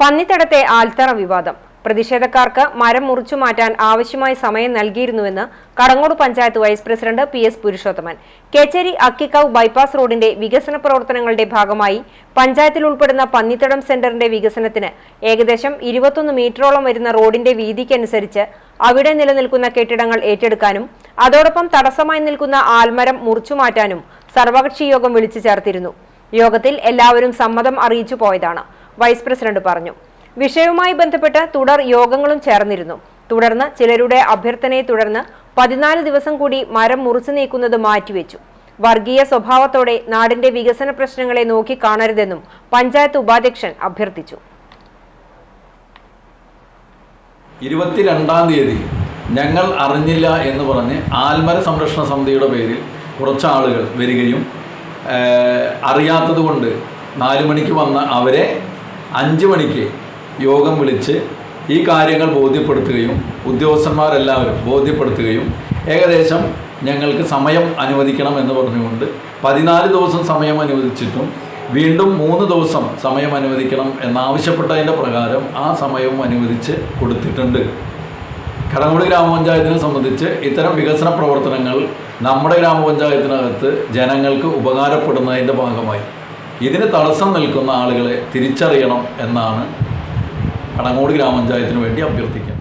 പന്നിത്തടത്തെ ആൽത്തറ വിവാദം. പ്രതിഷേധക്കാർക്ക് മരം മുറിച്ചു മാറ്റാൻ ആവശ്യമായ സമയം നൽകിയിരുന്നുവെന്ന് Kadangode panchayat vice president P S Purushothaman. Kechery Akkikkavu bypass റോഡിന്റെ വികസന പ്രവർത്തനങ്ങളുടെ ഭാഗമായി പഞ്ചായത്തിൽ ഉൾപ്പെടുന്ന പന്നിത്തടം സെന്ററിന്റെ വികസനത്തിന് ഏകദേശം ഇരുപത്തൊന്ന് മീറ്ററോളം വരുന്ന റോഡിന്റെ വീതിക്കനുസരിച്ച് അവിടെ നിലനിൽക്കുന്ന കെട്ടിടങ്ങൾ ഏറ്റെടുക്കാനും അതോടൊപ്പം തടസ്സമായി നിൽക്കുന്ന ആൽമരം മുറിച്ചു മാറ്റാനും സർവകക്ഷി യോഗം വിളിച്ചു ചേർത്തിരുന്നു. യോഗത്തിൽ എല്ലാവരും സമ്മതം അറിയിച്ചു പോയതാണ്. വൈസ് പ്രസിഡന്റ് പറഞ്ഞു. വിഷയവുമായി ബന്ധപ്പെട്ട് തുടർ യോഗങ്ങളും ചേർന്നിരുന്നു. തുടർന്ന് ചിലരുടെ അഭ്യർത്ഥനയെ തുടർന്ന് പതിനാല് ദിവസം കൂടി മരം മുറിച്ചു നീക്കുന്നത് മാറ്റിവെച്ചു. വർഗീയ സ്വഭാവത്തോടെ നാടിന്റെ വികസന പ്രശ്നങ്ങളെ നോക്കി കാണരുതെന്നും പഞ്ചായത്ത് ഉപാധ്യക്ഷൻ അഭ്യർത്ഥിച്ചു. ഇരുപത്തിരണ്ടാം തീയതി ഞങ്ങൾ അറിഞ്ഞില്ല എന്ന് പറഞ്ഞ് ആൽമര സംരക്ഷണ സമിതിയുടെ പേരിൽ കുറച്ച് ആളുകൾ വരികയും അറിയാത്തത് കൊണ്ട് നാല് മണിക്ക് വന്ന അവരെ അഞ്ച് മണിക്ക് യോഗം വിളിച്ച് ഈ കാര്യങ്ങൾ ബോധ്യപ്പെടുത്തുകയും ഉദ്യോഗസ്ഥന്മാരെല്ലാവരും ബോധ്യപ്പെടുത്തുകയും ഏകദേശം ഞങ്ങൾക്ക് സമയം അനുവദിക്കണം എന്ന് പറഞ്ഞുകൊണ്ട് പതിനാല് ദിവസം സമയം അനുവദിച്ചിട്ടും വീണ്ടും മൂന്ന് ദിവസം സമയം അനുവദിക്കണം എന്നാവശ്യപ്പെട്ടതിന്റെ പ്രകാരം ആ സമയവും അനുവദിച്ച് കൊടുത്തിട്ടുണ്ട്. കടങ്ങോട് ഗ്രാമപഞ്ചായത്തിനെ സംബന്ധിച്ച് ഇത്തരം വികസന പ്രവർത്തനങ്ങൾ നമ്മുടെ ഗ്രാമപഞ്ചായത്തിനകത്ത് ജനങ്ങൾക്ക് ഉപകാരപ്പെടുന്നതിന്റെ ഭാഗമായി. ഇതിന് തടസ്സം നിൽക്കുന്ന ആളുകളെ തിരിച്ചറിയണം എന്നാണ് കടങ്ങോട് ഗ്രാമപഞ്ചായത്തിന് വേണ്ടി അഭ്യർത്ഥിക്കുന്നത്.